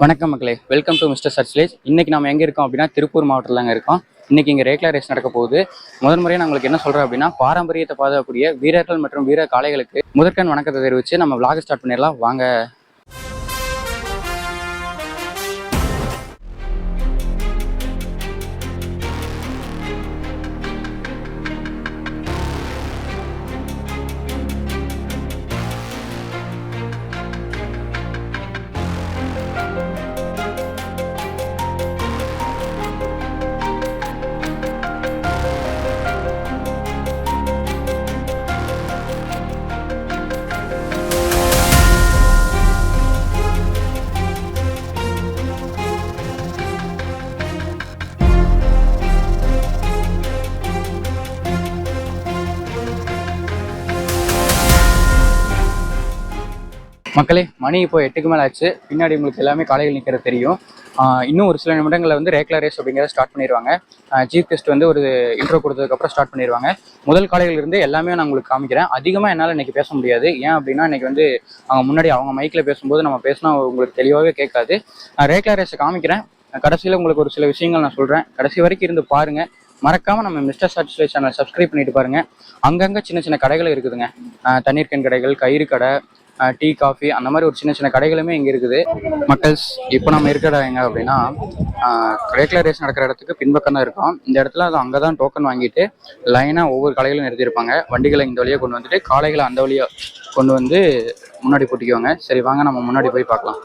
வணக்கம் மக்களே. Welcome to mister சர்ச்லேஜ் இன்றைக்கி நம்ம எங்கே இருக்கோம் அப்படின்னா திருப்பூர் மாவட்டத்தில் தாங்க இருக்கோம். இன்றைக்கி இங்கே ரேக்லா ரேஸ் நடக்க போகுது. முதல் முறையாக நான் உங்களுக்கு என்ன சொல்கிறேன் அப்படின்னா பாரம்பரியத்தை பாதுகாக்கக்கூடிய வீரர்கள் மற்றும் வீர காளைகளுக்கு முதற்கண் வணக்கத்தை தெரிவித்து நம்ம vlog ஸ்டார்ட் பண்ணிடலாம். வாங்க. மக்களே மணி இப்போ எட்டுக்கு மேலே ஆச்சு. பின்னாடி உங்களுக்கு எல்லாமே காளைகள் நிற்கிறது தெரியும். இன்னும் ஒரு சில நிமிடங்களில் வந்து ரேக்லா ரேஸ் அப்படிங்கிறத ஸ்டார்ட் பண்ணிடுவாங்க சீஃப் கெஸ்ட் வந்து ஒரு இன்ட்ரோ கொடுத்ததுக்கப்புறம் ஸ்டார்ட் பண்ணிடுவாங்க முதல் காளைகள் இருந்து எல்லாமே நான் உங்களுக்கு காமிக்கிறேன். அதிகமாக என்னால் இன்றைக்கி பேச முடியாது. ஏன் அப்படின்னா இன்னைக்கு வந்து அவங்க முன்னாடி அவங்க மைக்கில் பேசும்போது நம்ம பேசினா உங்களுக்கு தெளிவாகவே கேட்காது. நான் ரேக்லா ரேஸை காமிக்கிறேன். கடைசியில் உங்களுக்கு ஒரு சில விஷயங்கள் நான் சொல்கிறேன் கடைசி வரைக்கும் இருந்து பாருங்கள் மறக்காம நம்ம மிஸ்டர் சாட்டிஸ்ஃபை சேனல் சப்ஸ்கிரைப் பண்ணிட்டு பாருங்க. அங்கங்க சின்ன சின்ன கடைகள் இருக்குதுங்க. தண்ணீர் கேன் கடைகள் கயிறு கடை டீ காஃபி அந்த மாதிரி ஒரு சின்ன சின்ன கடைகளுமே இங்கே இருக்குது. மக்கள்ஸ் இப்போ நம்ம இருக்கிற எங்க அப்படின்னா ரேக்லர் ரேஸ் நடக்கிற இடத்துக்கு பின்பக்கம் தான் இருக்கோம். இந்த இடத்துல அது அங்கே தான் டோக்கன் வாங்கிட்டு லைனாக ஒவ்வொரு கடைகளும் நிறுத்தியிருப்பாங்க. வண்டிகளை இந்த வழியாக கொண்டு வந்துட்டு காளைகளை அந்த வழியாக கொண்டு வந்து முன்னாடி போட்டிக்குவாங்க. சரி வாங்க நம்ம முன்னாடி போய் பார்க்கலாம்.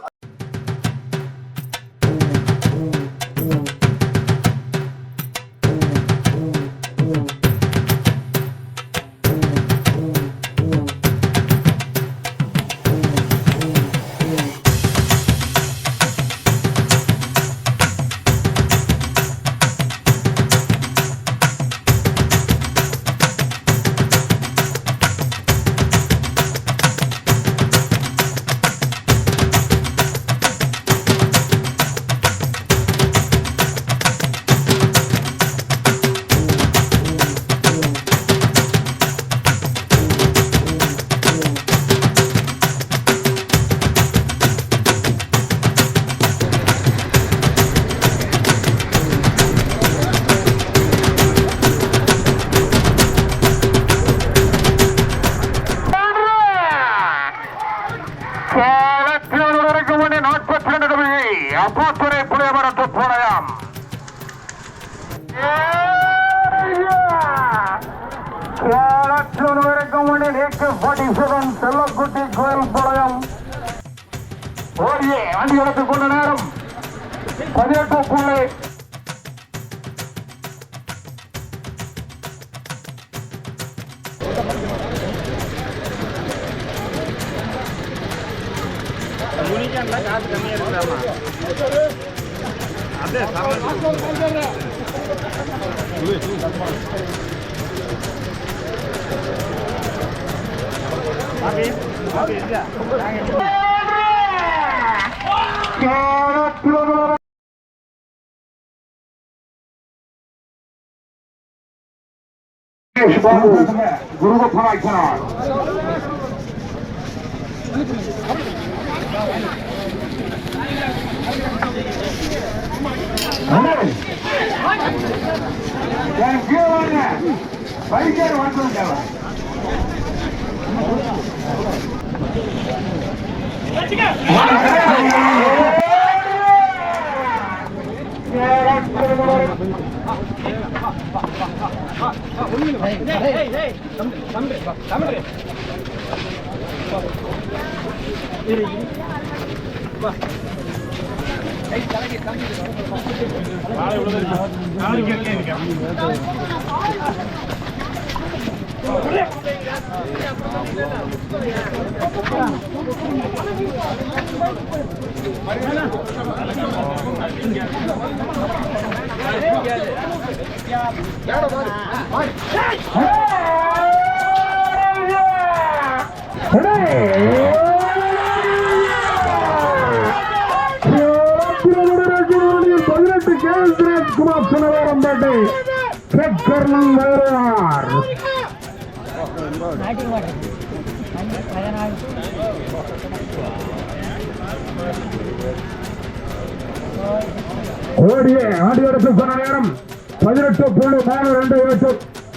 कोणीच्या अंदाज आज कमी येत रामा अभ्यास अभि अभि सांगितलं বাবু গুরুগোপাল আইখানা பைக்கர் வந்துட்டாங்க பதினெட்டு குமார் சுனவரம்பேட்டை கர்ணம் வேறார் ஓடிய ஆண்டியோடத்து சொன்ன நேரம் பதினெட்டு புள்ளி மூணு ரெண்டு எட்டு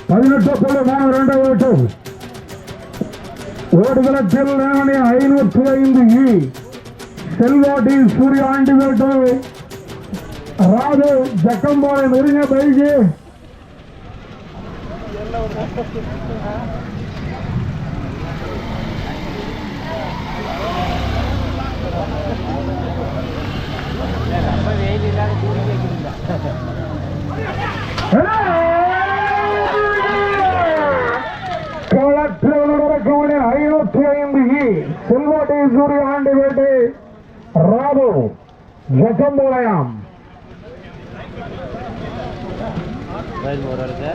பதினெட்டு புள்ளி மூணு ரெண்டு எட்டு ஓடுகளத்தில் ஐநூற்றி ஐந்து இ செல்வாட்டி சூரிய ஆண்டி வேட்டு ராது ஜக்கம்பாறை நெருங்க பைகி களத்தில் ஐநூற்றி ஐந்து இ செல்வாட்டி சூரிய ஆண்டி வேட்டு ராது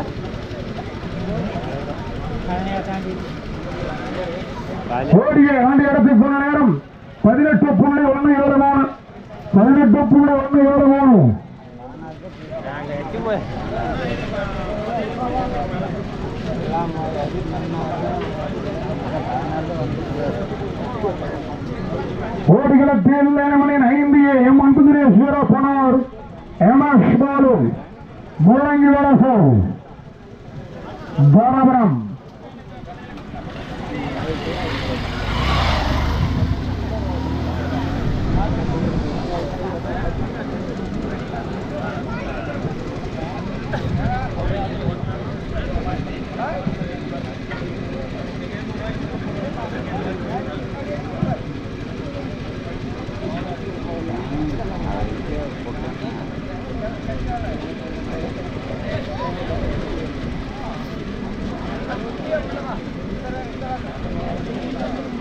ஜக்கம்பாளையம் ஓடிய ஆண்டு இடத்துக்கு போன நேரம் பதினெட்டு புள்ளி ஒன்று ஏழு மூணு. பதினெட்டு புள்ளி ஒன்று ஏழு மூணு. ஓடிகளத்தில் மணியின் ஐந்து எம் அன்புதிரேஸ்வர பனார் எம் எஸ் பாலு. முள்ளங்கி வரசு தாராபுரம் Thank you.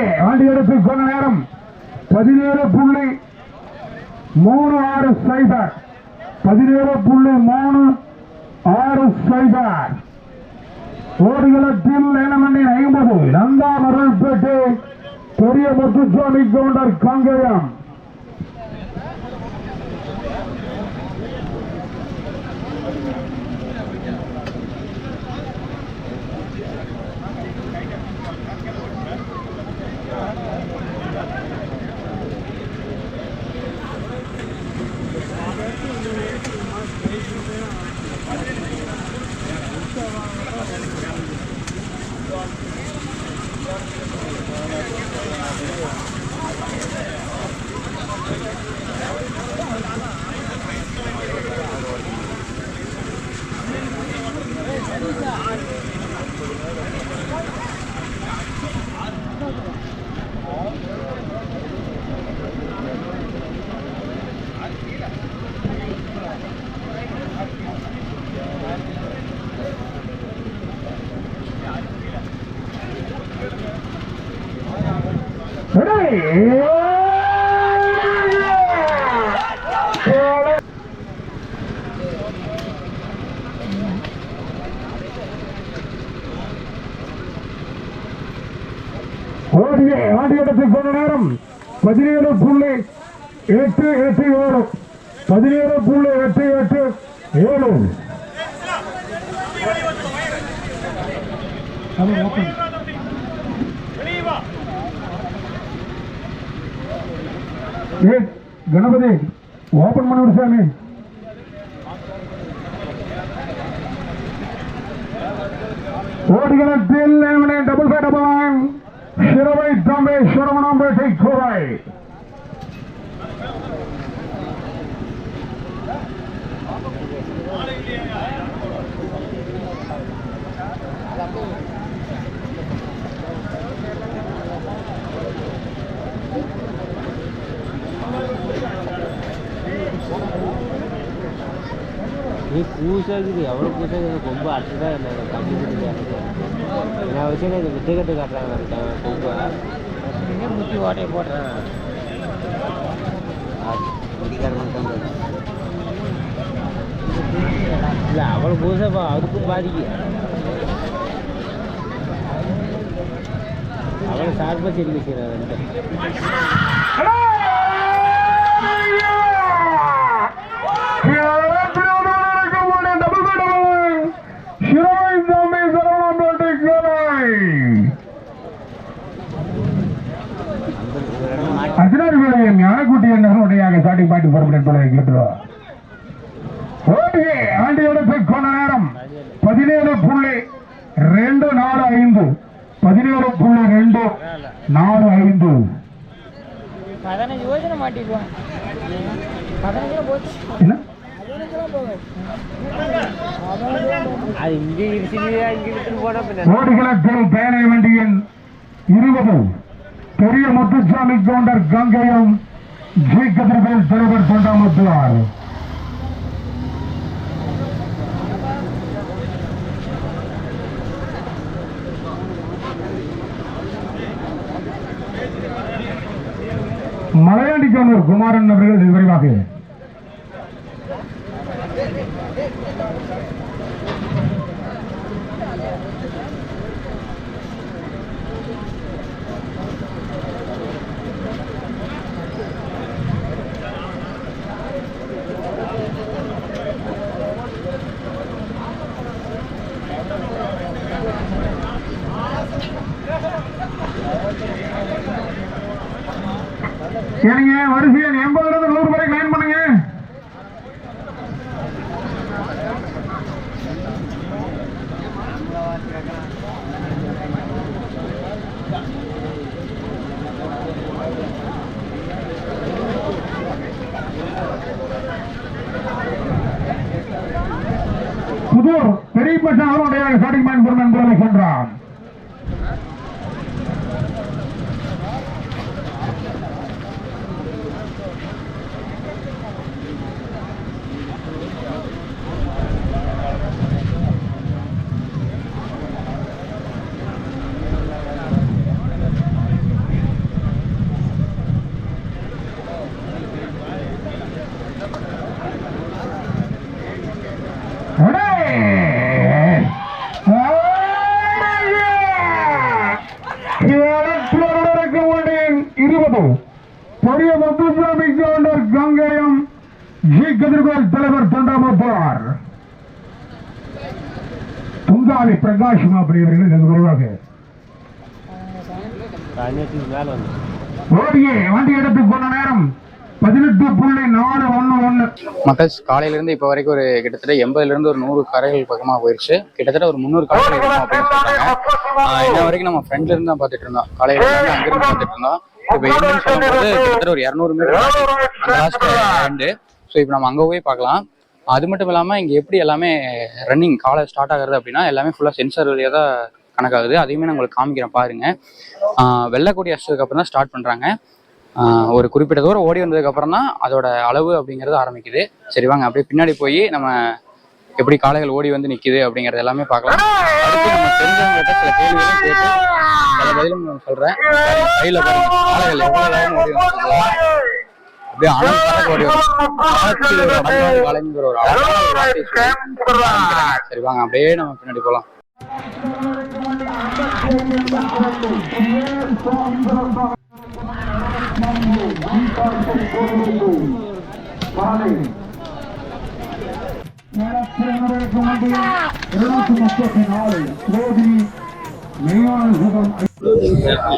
ஓடிய ஆண்டியடுத்து சொன்ன நேரம் பதினேழு புள்ளி மூணு ஆறு சைபர் பதினேழு புள்ளி மூணு ஆறு சைபர் ஓடுகளத்தில் நேனமண்ணி ஐம்பது. நந்தா மருள்பேட்டு பெரிய முத்துசாமி கவுண்டர் காங்கேயம். ஓடிய ஆண்டியடத்தை கொண்ட நேரம் பதினேழு புள்ளி எட்டு எட்டு ஏழு பதினேழு புள்ளி எட்டு எட்டு ஏழு அது ஓப்பன் ஏ கணபதி ஓபன் பண்ணி சாமி. ஓடுகளத்தில் double five double nine Siruvai Tambe சுரமணாம்பேட்டை கோவை. நீ பூசாக்குது எவ்வளோ பூசாக்குது கொம்பு அட்டுதான் என்ன? கம்மி நான் வச்சு இந்த வித்துக்கட்டு காட்டுறாங்க கொம்பை. முட்டி ஓட்டையை போடுறேன். இல்லை அவ்வளோ புதுசாப்பா அதுக்கும் பாதிக்கும் அவ்வளோ சார்பாக சரி வச்சுக்கிறார் பாட்டி புறப்பட்டு என்பதை கேட்டுருவா ஓடியே ஆண்டு எடுத்து கொண்ட நேரம் பதினேழு புள்ளி ரெண்டு நாலு ஐந்து. பதினேழு புள்ளி ரெண்டு நாலு ஐந்து. பதினஞ்சு யோஜனை பதினஞ்சு போச்சு. ஓடிகளத்தில் வண்டியின் இருபது பெரிய முத்துசாமி கவுண்டர் கங்கையும் ஜி தலைவர் தொண்டாமுத்துவார் மலையாண்டி கவுண்டர் குமாரன் அவர்கள் விரைவாக. சரிங்க வருஷம் எம்பது இருந்து நூறு வரைக்கும் லைன் பண்ணுங்க புதூர் பெரியப்பட்ட அவருடைய ஸ்டார்டிங் பாயிண்ட் பொருள் என்பதை சென்றான் இருபது பெரிய முத்துசாமி கவுண்டர் கங்கையம் ஜி கதிர்கோல் தலைவர் தொண்டாமப்பார் துங்காவி பிரகாஷ் அப்படிங்கிறவர்கள் வெகு விரைவாக. பதினெட்டுக்கு மேலே வந்து ஓடியே வண்டி எடுத்து போன நேரம் பதினெட்டு புள்ளி நாலு ஒண்ணு ஒண்ணு மக்கள் காலையில இப்போ வரைக்கும் ஒரு கிட்டத்தட்ட எண்பதுல இருந்து ஒரு நூறு கரைகள் பக்கமா போயிருச்சு. கிட்டத்தட்ட ஒரு முந்நூறு கரைகள் இருக்கும் அப்படின்னு சொல்றாங்க. இன்ன வரைக்கும் நம்ம ஃப்ரெண்ட்ல இருந்து தான் பார்த்துட்டு இருந்தோம். காலையில இருந்து அங்கிருந்து பார்த்துட்டு இருந்தோம். இப்போ எண்டுன்னு சொல்லும்போது கிட்டத்தட்ட ஒரு இரநூறு மீட்டர் அந்த லாஸ்ட் எண்டு ஸோ இப்போ நம்ம அங்கே போய் பார்க்கலாம். அது மட்டும் இல்லாமல் இங்கே எப்படி எல்லாமே ரன்னிங் காலை ஸ்டார்ட் ஆகுறது அப்படின்னா எல்லாமே ஃபுல்லாக சென்சர் வழியாக தான் கணக்காகுது. அதையுமே நான் உங்களுக்கு காமிக்கிறேன் பாருங்கள் ஆஹ் வெள்ளைக்கொடி அடிச்சதுக்கு அப்புறம் தான் ஸ்டார்ட் பண்ணுறாங்க ஒரு குறிப்பிட்ட தூரம் ஓடி வந்ததுக்கப்புறம் தான் அதோட அளவு அப்படிங்கிறது ஆரம்பிக்குது. சரி வாங்க. அப்படியே பின்னாடி போய் நம்ம எப்படி காளைகள் ஓடி வந்து நிற்குது அப்படிங்கிறது எல்லாமே பார்க்கலாம். அடுத்து நம்ம தெரிஞ்சவங்ககிட்ட சில கேள்விகளும் கேட்டு சில பதிலும் நான் சொல்றேன். கையில காளைகள் எவ்வளோ ஓடி வந்து அப்படியே அனல் பறக்க ஒரு சரி வாங்க அப்படியே நம்ம பின்னாடி போலாம்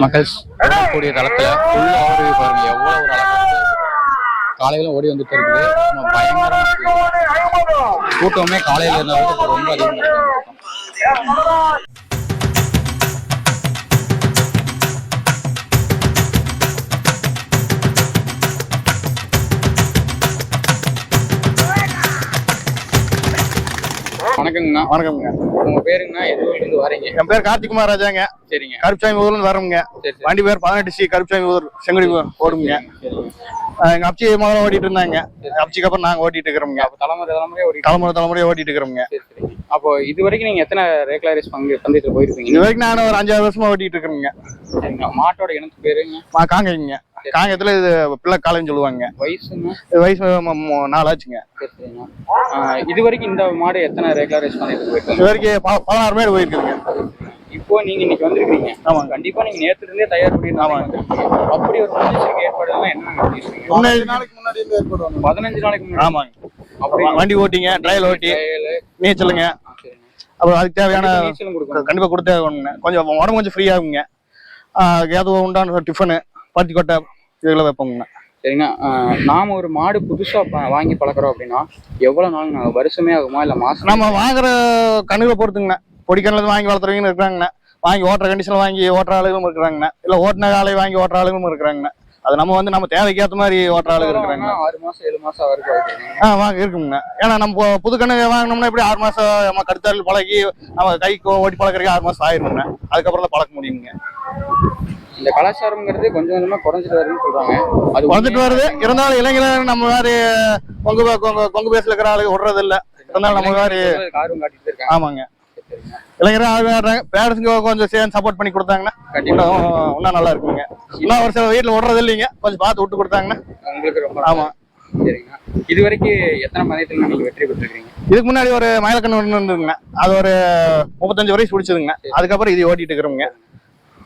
மக்கள் கூடிய தளத்துல பாருங்க எவ்வளவு ஒரு அழகா காலையில ஓடி வந்துட்டு இருக்குது சும்மா இருக்கு. கூட்டமே காலையில இருந்த ரொம்ப அதிகமாக வணக்கங்கண்ணா வணக்கம்ங்க. உங்க பேருங்கண்ணா இருந்து வரீங்க. என் பேர் கார்த்திகுமார் ராஜாங்க. சரிங்க. கருப்புசாமி ஊர்ல இருந்து வரோங்க வண்டி பேர் பதினெட்டு சி கருப்புசாமி ஊர் செங்கடி ஓடுங்க எங்க அப்ச்சி முதல்ல ஓட்டிட்டு இருந்தாங்க. எங்க அப்ச்சிக்கு அப்புறம் நாங்க ஓட்டிட்டு இருக்கிறோங்க அப்ப தலைமுறை தலைமுறையா ஓடி தலைமுறை தலைமுறையா ஓட்டிட்டு இருக்கிறோங்க அப்போ இது வரைக்கும் நீங்க எத்தனை ரேக்லா ரேஸ் பங்கு பந்தயத்துல போயிருப்பீங்க? இது வரைக்கும் நான் ஒரு அஞ்சாறு வருஷமா ஓட்டிட்டு இருக்கிறோங்க சரிங்க. மாட்டோட இனத்து பேருங்க. மா- காங்கைங்க. காங்கேயத்துல இது பிள்ளை காலைன்னு சொல்லுவாங்க. வயசுங்க? வயசு ம- ம- நாலு ஆச்சுங்க சரி, சரிங்க. ஆஹ் இது வரைக்கும் இந்த மாடு எத்தனை ரெகுலர் ரேஸ் பண்ணிட்டு போயிருக்காங்க? இது வரைக்கும் பதினாறு பேர் போயிருக்குதுங்க. இப்போ நீங்க இன்னைக்கு வந்திருக்கீங்க. ஆமாங்க. கண்டிப்பா நீங்க நேத்துல இருந்தே தயார் ஆமாங்க. வந்திருக்கீங்க. அப்படி ஒரு முன்னெச்சரிக்கை என்னென்ன பண்ணிருக்கீங்க முன்னாடி நாளைக்கு முன்னாடி ஏற்படுவாங்க. பதினஞ்சு நாளைக்கு முன்னாடி? ஆமாங்க. அப்படி வண்டி ஓட்டிங்க ட்ரையல் ஓட்டி நீச்சலுங்க. அப்புறம் அதுக்கு தேவையான கண்டிப்பா நீச்சலும் கொடுக்கணும். கண்டிப்பா கொடுத்தே ஆகணுங்க. கொஞ்சம் உடம்பு கொஞ்சம் ஃப்ரீ ஆகுங்க. ஏதோ உண்டான டிஃபனு. பருத்தி கொட்டை இதெல்லாம் வைப்போங்க. சரிங்க. நாம ஒரு மாடு புதுசா ப- வாங்கி பழக்கிறோம் அப்படின்னா எவ்வளவு நாள் வருஷமே ஆகுமா இல்ல மாசம்? நம்ம வாங்குற கண்ணுகளை பொறுத்துங்கண்ணா. பொடி கண்ணில் வாங்கி வளர்த்துறவங்க இருக்கிறாங்கண்ணா. வாங்கி ஓட்டுற கண்டிஷனில் வாங்கி ஓட்டுற ஆளுகளும் இருக்கிறாங்கண்ணா. இல்லை ஓட்டின காலை வாங்கி ஓட்டுற ஆளுகளும் இருக்கிறாங்கண்ணா. அது நம்ம வந்து நம்ம தேவைக்கு ஏற்ற மாதிரி ஓட்டுற ஆளுங்க இருக்கிறாங்க ஆறு மாசம் ஏழு மாசம் வரைக்கும். ஆ வாங்க இருக்குங்க. ஏன்னா நம்ம புது கண்ணு வாங்கினோம்னா எப்படி ஆறு மாசம் நம்ம கடுத்தாள் பழகி நம்ம கைக்கு ஓட்டி பழக்கிறதுக்கு ஆறு மாசம் ஆயிருங்க அதுக்கப்புறம் தான் பழக்க முடியுங்க. இந்த கலாச்சாரம்ங்கிறது கொஞ்சம் கொஞ்சமா குறைஞ்சிட்டு வருதுன்னு சொல்றாங்க. அது வந்துட்டு வருது. இருந்தாலும் இளைஞர் நம்ம மாதிரி கொங்கு கொங்கு பேசல இருக்கிற ஆளுங்க விடுறது இல்ல இருந்தாலும் நம்ம மாதிரி இளைஞர்கள் ஆர்வம் காட்டிட்டு இருக்காங்க. ஆமாங்க. இளைஞர் ஆடுறாங்க பேரண்ட்ஸுக்கு கொஞ்சம் சேர்ந்து சப்போர்ட் பண்ணி கொடுத்தாங்கன்னா இன்னும் இன்னும் நல்லா இருக்குங்க. இன்னும் ஒரு சில வீட்டில் விடுறது இல்லைங்க. கொஞ்சம் பார்த்து விட்டு கொடுத்தாங்கன்னா உங்களுக்கு ரொம்ப ஆமா. சரிங்க. இது வரைக்கும் எத்தனை பந்தயத்துல நீங்க வெற்றி பெற்றிருக்கீங்க? இதுக்கு முன்னாடி ஒரு மயிலக்கண்ணு ஒன்று இருந்ததுங்க. அது ஒரு முப்பத்தஞ்சு வரைக்கும் பிடிச்சதுங்க. அதுக்கப்புறம் இது ஓட்டிட்டு இருக்கிறோங்க.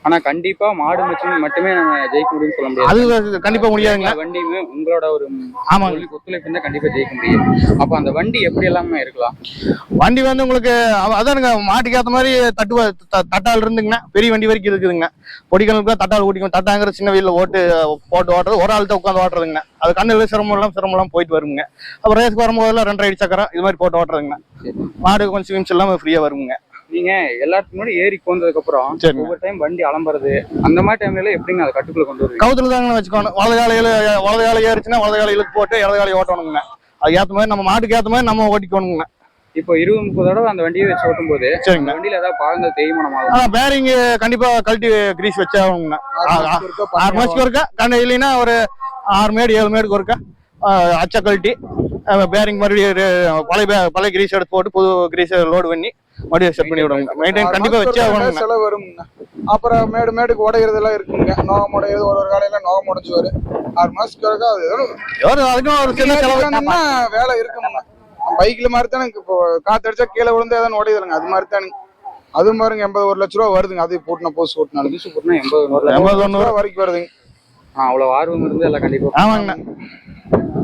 ஆனா கண்டிப்பா மாடு மச்சும் மட்டுமே நம்ம ஜெயிக்க முடியும்னு சொல்ல முடியாது. அது கண்டிப்பா முடியாதுங்க வண்டியுமே உங்களோட ஒரு ஆமாங்க. ஒத்துழைப்பு- இருந்தா கண்டிப்பா ஜெயிக்க முடியும். அப்ப அந்த வண்டி எப்படி எல்லாமே இருக்கலாம். வண்டி வந்து உங்களுக்கு அதானுங்க மாட்டுக்கு ஏற்ற மாதிரி தட்டு த- தட்டால் இருந்துங்கண்ணா பெரிய வண்டி வரைக்கும் இருக்குதுங்க. பொடிக்கணுக்கு தட்டால் ஓட்டிக்கணும் தட்டாங்கிற சின்ன வீட்டில் ஓட்டு போட்டு ஓட்டுறது ஒரு ஆள் தான் உட்காந்து ஓட்டுறதுங்க. அது கண்ணில் சிரமம் எல்லாம் சிரமம் எல்லாம் போயிட்டு வருங்க. அப்புறம் ரேஸ்க்கு வரும்போதெல்லாம் ரெண்டரை அடி சக்கரம் இது மாதிரி போட்டு ஓட்டுறதுங்க. மாடு கொஞ்சம் எல்லாம் ஃப்ரீயாக வருங்க. நீங்க எல்லாத்துக்கும் முன்னாடி ஏறி போனதுக்கு அப்புறம். ஒவ்வொரு டைம் வண்டி அலம்புறது அந்த மாதிரி டைம்ல எப்படிங்க அதை கட்டுக்குள்ள கொண்டு வருவீங்க? கவுத்துல தாங்க வச்சுக்கணும். வலது காலையில் வலது காலை ஏறிச்சுன்னா வலது காலை இழுத்து போட்டு இடது காலை ஓட்டணுங்க. அது ஏற்ற மாதிரி நம்ம மாட்டுக்கு ஏற்ற மாதிரி நம்ம ஓட்டிக்கணுங்க. இப்போ இருபது முப்பது தடவை அந்த வண்டியை வச்சு ஓட்டும் போது வண்டியில ஏதாவது பாகங்கள் தேய்மானம் ஆகும் ஆ பேரிங் கண்டிப்பா கழட்டி கிரீஸ் வச்சாகணுங்க. ஆறு மாசத்துக்கு ஒருக்கா கண்ட இல்லைன்னா ஒரு ஆறு மேடு ஏழு மேடுக்கு ஒருக்கா? அச்சை கழட்டி பேரிங் மறுபடியும் பழைய பழைய கிரீஸ் எடுத்து போட்டு புது கிரீஸ் லோடு பண்ணி மறுபடியும் செட் பண்ணி விடுவாங்க மெயின்டைன் கண்டிப்பா வச்சே ஆகணுங்க செலவு வருங்க அப்புறம் மேடு மேடுக்கு உடைகிறது எல்லாம் இருக்குங்க. நோகம் உடையுது ஒரு ஒரு காலையில நோகம் உடைச்சு வரும் ஆறு மாசத்துக்கு அது அதுக்கும் ஒரு சின்ன செலவு. வேலை இருக்குங்க பைக்ல மாதிரி தானே இப்போ காத்தடிச்சா கீழே விழுந்து ஏதாவது உடையுதுங்க அது மாதிரி தானுங்க அது மாதிரிங்க எண்பது ஒரு லட்ச ரூபா வருதுங்க. அது போட்டுன போஸ்ட் ஓட்டினாலும் புதுசு போட்டுனா எண்பது லட்சம். எண்பது ரூபா வரைக்கும் வருதுங்க. ஆ, அவ்வளவு ஆர்வம் இருந்து எல்லாம் கண்டிப்பா ஆமாங்கண்ணா.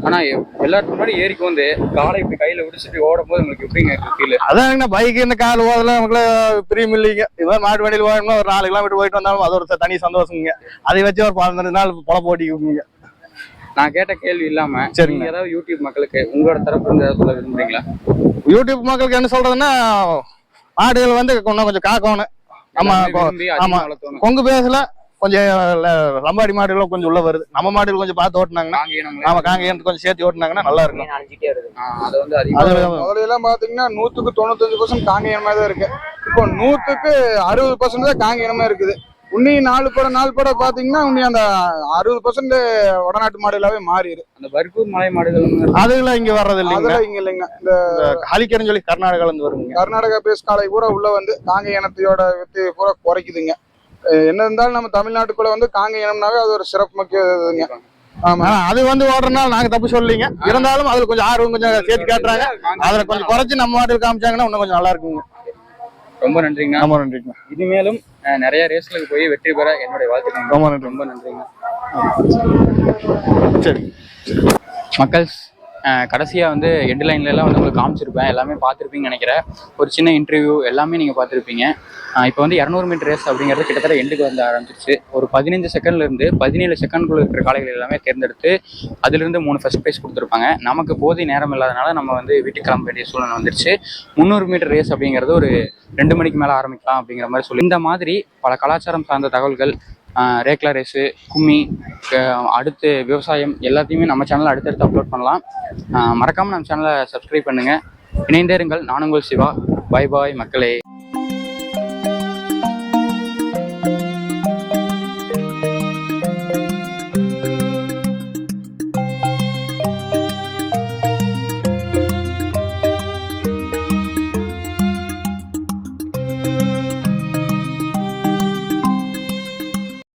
ஆனா எ- எல்லாத்துக்கும் முன்னாடி ஏறிக்கு வந்து காலை இப்படி கையில விடிச்சிட்டு ஓடும் போது உங்களுக்கு எப்படிங்க ஃபீல் அதாங்கண்ணா பைக் இந்த கால் போதில் நமக்கு பிரியம் இல்லைங்க இது மாதிரி மாட்டு வண்டியில் போயணும்னா ஒரு நாலு கிலோமீட்டர் போயிட்டு வந்தாலும் அது ஒரு தனி சந்தோஷங்க அதை வச்சு ஒரு பதினஞ்சு நாள் பொழப்பு ஓட்டிக்குங்க நான் கேட்ட கேள்வி இல்லாம. நீங்க ஏதாவது யூடியூப் மக்களுக்கு உங்களோட தரப்பு இருந்து ஏதாவது சொல்ல விரும்புறீங்களா? யூடியூப் மக்களுக்கு என்ன சொல்றதுன்னா மாடுகள் வந்து இன்னும் கொஞ்சம் காக்கணும். ஆமா ஆமா. கொங்கு பேசல கொஞ்சம் ல- லம்பாடி மாடுகளும் கொஞ்சம் உள்ள வருது. நம்ம மாடுகள் கொஞ்சம் பார்த்து ஓட்டுனாங்கன்னா காங்கேயனங்களே. ஆமா காங்க கொஞ்சம் சேர்த்து ஓட்டுனாங்கன்னா நல்லா இருக்கும். அது வந்து எல்லாம் பாத்தீங்கன்னா நூத்துக்கு தொண்ணூத்தஞ்சு பர்சன்ட் காங்கேயனமா தான் இருக்கு. இப்போ நூத்துக்கு அறுபது பர்சன்ட் தான் காங்கேயனமா இருக்குது. உன்னி நாலு படம் நாலு படம் பாத்தீங்கன்னா உன்னி அந்த அறுபது பர்சன்ட் வடநாட்டு மாடுகளாவே மாறிடு அந்த பர்கூர் மலை மாடுகள் அதுல இங்க வர்றது இல்லைங்க. இங்க இல்லைங்க. இந்த ஹலிக்கரன் சொல்லி கர்நாடகால இருந்து வருங்க கர்நாடகா பேஸ் காலை பூரா உள்ள வந்து காங்க இனத்தையோட வித்து பூரா குறைக்குதுங்க. என்ன இருந்தாலும் நம்ம தமிழ்நாட்டுக்குள்ள வந்து காங்க இனம்னாவே அது ஒரு சிறப்பு முக்கிய இதுங்க. ஆமா. அது வந்து ஓடுறதுனால நாங்க தப்பு சொல்லலைங்க. இருந்தாலும் அதுல கொஞ்சம் ஆர்வம் கொஞ்சம் சேர்த்து காட்டுறாங்க. அதுல கொஞ்சம் குறைச்சு நம்ம மாடுகள் காமிச்சாங்கன்னா இன்னும் கொஞ்சம் நல்லா இருக்குங்க. ரொம்ப நன்றிங்கண்ணா ரொம்ப நன்றிங்க. இனிமேலும் நிறைய ரேஸ்களுக்கு போய் வெற்றி பெற என்னுடைய வாழ்த்துக்கள். ரொம்ப நன்றி. ரொம்ப நன்றிங்க. சரி. மக்கள் கடைசியாக வந்து எண்டு லைன்லலாம் வந்து உங்களுக்கு காமிச்சிருப்பேன். எல்லாமே பார்த்துருப்பீங்கன்னு நினைக்கிறேன். ஒரு சின்ன இன்டர்வியூ எல்லாமே நீங்கள் பார்த்துருப்பீங்க. இப்போ வந்து இரநூறு மீட்டர் ரேஸ் அப்படிங்கிறது கிட்டத்தட்ட எண்டுக்கு வந்து ஆரம்பிச்சிருச்சு. ஒரு பதினஞ்சு செகண்ட்லேருந்து பதினேழு செகண்ட்குள்ள இருக்கிற காலைகள் எல்லாமே தேர்ந்தெடுத்து அதிலிருந்து மூணு ஃபஸ்ட் ப்ரைஸ் கொடுத்துருப்பாங்க. நமக்கு போதிய நேரம் இல்லாதனால நம்ம வந்து வீட்டுக்கு கிளம்ப வேண்டிய சூழ்நிலை வந்துருச்சு. முந்நூறு மீட்டர் ரேஸ் அப்படிங்கிறது ஒரு ரெண்டு மணிக்கு மேலே ஆரம்பிக்கலாம் அப்படிங்கிற மாதிரி சொல்லி இந்த மாதிரி பல கலாச்சாரம் சார்ந்த தகவல்கள் ரேக்லா ரேஸு கும்மி அடுத்து விவசாயம் எல்லாத்தையுமே நம்ம சேனலில் அடுத்தடுத்து அப்லோட் பண்ணலாம். மறக்காமல் நம்ம சேனலை சப்ஸ்கிரைப் பண்ணுங்கள் இணைந்தேருங்கள். நானுங்கள் நான் உங்கள் சிவா. பாய் பாய் மக்களே.